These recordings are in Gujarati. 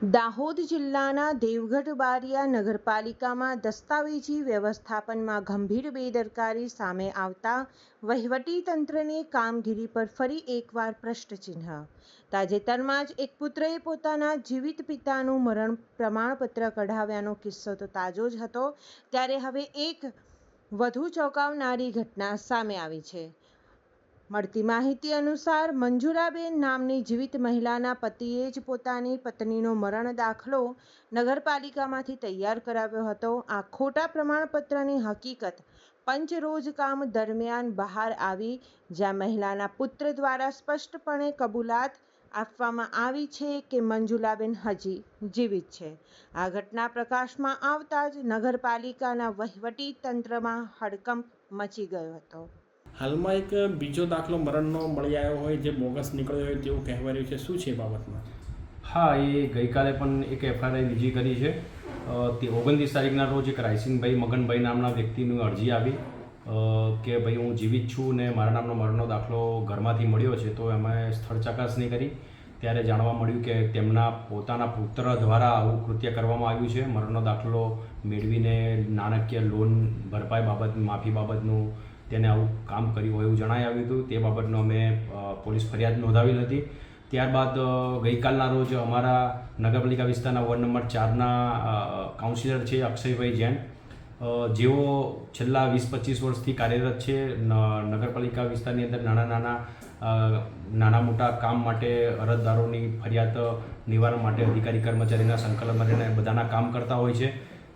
દાહોદ જિલ્લાના દેવગઢ બારિયા નગરપાલિકામાં દસ્તાવેજી વ્યવસ્થાપનમાં ગંભીર બેદરકારી સામે આવતા વહીવટીતંત્રની કામગીરી પર ફરી એકવાર પ્રશ્નચિહ્ન. તાજેતરમાં જ એક પુત્રએ પોતાના જીવિત પિતાનું મરણ પ્રમાણપત્ર કઢાવ્યાનો કિસ્સો તો તાજો જ હતો, ત્યારે હવે એક વધુ ચોંકાવનારી ઘટના સામે આવી છે. મળતી માહિતી અનુસાર મંજુરાબેન નામની જીવિત મહિલાના પતિએ જ પોતાની પત્નીનો મરણ દાખલો નગરપાલિકામાંથી તૈયાર કરાવ્યો હતો. આ ખોટા પ્રમાણપત્રની હકીકત પંચરોજ કામ દરમિયાન બહાર આવી, જ્યાં મહિલાના પુત્ર દ્વારા સ્પષ્ટપણે કબૂલાત આપવામાં આવી છે કે મંજુલાબેન હજી જીવિત છે. આ ઘટના પ્રકાશમાં આવતા જ નગરપાલિકાના વહીવટી તંત્રમાં હડકંપ મચી ગયો હતો. હાલમાં એક બીજો દાખલો મરણનો મળી આવ્યો હોય, જે બોગસ નીકળ્યો હોય તેવું કહેવાય રહ્યું છે. શું છે બાબતમાં? હા, એ ગઈકાલે પણ એક એફઆઈઆર બીજી કરી છે. તે ઓગણત્રીસ તારીખના રોજ એક રાયસિંગભાઈ મગનભાઈ નામના વ્યક્તિની અરજી આવી. કે ભાઈ, હું જીવિત છું ને મારા નામનો મરણનો દાખલો ઘરમાંથી મળ્યો છે, તો એમાં સ્થળ ચકાસણી કરી. ત્યારે જાણવા મળ્યું કે તેમના પોતાના પુત્ર દ્વારા આવું કૃત્ય કરવામાં આવ્યું છે. મરણનો દાખલો મેળવીને નાણાકીય લોન ભરપાઈ બાબત, માફી બાબતનું તેને આવું કામ કર્યું હોય એવું જણાઈ આવ્યું હતું. તે બાબતનો અમે પોલીસ ફરિયાદ નોંધાવી હતી. ત્યારબાદ ગઈકાલના રોજ અમારા નગરપાલિકા વિસ્તારના વોર્ડ નંબર ચારના કાઉન્સિલર છે અક્ષયભાઈ જૈન. જેઓ છેલ્લા વીસ પચીસ વર્ષથી કાર્યરત છે નગરપાલિકા વિસ્તારની અંદર નાના નાના નાના મોટા કામ માટે અરજદારોની ફરિયાદ નિવારણ માટે અધિકારી કર્મચારીના સંકલન રહીને બધાના કામ કરતા હોય છે.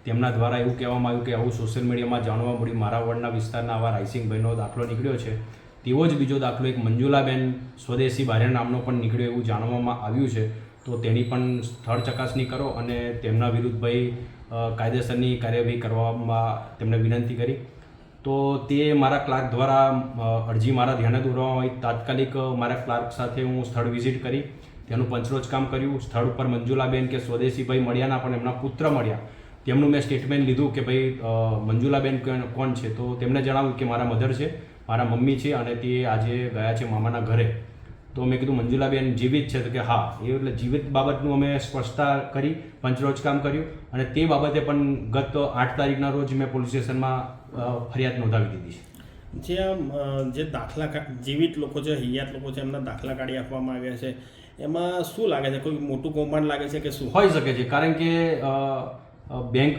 તેમના દ્વારા એવું કહેવામાં આવ્યું કે આવું સોશિયલ મીડિયામાં જાણવા મળ્યું. મારા વોર્ડના વિસ્તારના આવા રાયસિંગભાઈનો દાખલો નીકળ્યો છે. તેવો જ બીજો દાખલો એક મંજુલાબેન સ્વદેશી બારિયા નામનો પણ નીકળ્યો એવું જાણવામાં આવ્યું છે. તો તેની પણ સ્થળ ચકાસણી કરો અને તેમના વિરુદ્ધ ભાઈ કાયદેસરની કાર્યવાહી કરવામાં તેમને વિનંતી કરી. તો તે મારા ક્લાર્ક દ્વારા અરજી મારા ધ્યાને દોરવામાં આવી. તાત્કાલિક મારા ક્લાર્ક સાથે હું સ્થળ વિઝિટ કરી. તેનું પંચરોજ કામ કર્યું. સ્થળ ઉપર મંજુલાબેન કે સ્વદેશીભાઈ મળ્યા ના પણ એમના પુત્ર મળ્યા. તેમનું મેં સ્ટેટમેન્ટ લીધું કે ભાઈ મંજુલાબેન કોણ- છે? તો તેમણે જણાવ્યું કે મારા મધર છે મારા મમ્મી છે અને તે આજે ગયા છે મામાના ઘરે. તો મેં કીધું મંજુલાબેન જીવિત છે. તો કે હા. એ એટલે જીવિત બાબતનું અમે સ્પષ્ટતા કરી પંચરોજ કામ કર્યું અને તે બાબતે પણ ગત આઠ તારીખના રોજ મેં પોલીસ સ્ટેશનમાં ફરિયાદ નોંધાવી દીધી છે. જે આમ જે દાખલા જીવિત લોકો છે હૈયાત લોકો છે એમના દાખલા કાઢી આપવામાં આવ્યા છે એમાં શું લાગે છે? કોઈ મોટું કૌભાંડ લાગે છે કે શું? હોઈ શકે છે કારણ કે બેંક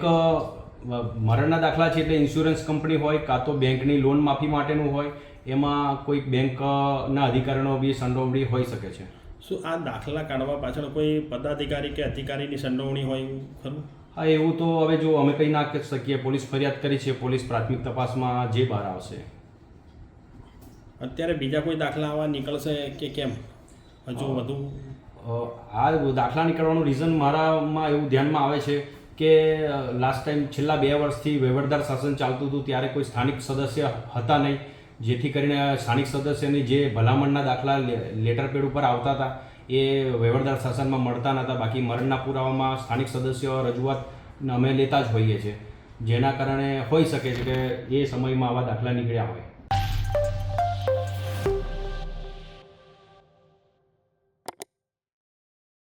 મરણના દાખલા છે એટલે ઇન્સ્યોરન્સ કંપની હોય કાં તો બેંકની લોન માફી માટેનું હોય એમાં કોઈક બેંકના અધિકારીનો બી સંડોવણી હોઈ શકે છે. શું આ દાખલા કાઢવા પાછળ કોઈ પદાધિકારી કે અધિકારીની સંડોવણી હોય એવું ખરું? હા એવું તો હવે જો અમે કંઈ ના શકીએ પોલીસ ફરિયાદ કરી છે પોલીસ પ્રાથમિક તપાસમાં જે બહાર આવશે. અત્યારે બીજા કોઈ દાખલા આવા નીકળશે કે કેમ? હજુ વધુ? આ દાખલા નીકળવાનું રીઝન મારામાં એવું ધ્યાનમાં આવે છે કે લાસ્ટ ટાઈમ છેલ્લા બે વર્ષથી વહીવટદાર શાસન ચાલતું હતું, ત્યારે કોઈ સ્થાનિક સદસ્ય હતા નહીં. જેથી કરીને સ્થાનિક સદસ્યની જે ભલામણના દાખલા લેટર પેડ ઉપર આવતા હતા, એ વહીવટદાર શાસનમાં મળતા નહોતા બાકી મરણના પુરાવામાં સ્થાનિક સદસ્યો રજૂઆત અમે લેતા જ હોઈએ છીએ. જેના કારણે હોઈ શકે છે કે એ સમયમાં આવા દાખલા નીકળ્યા હોય.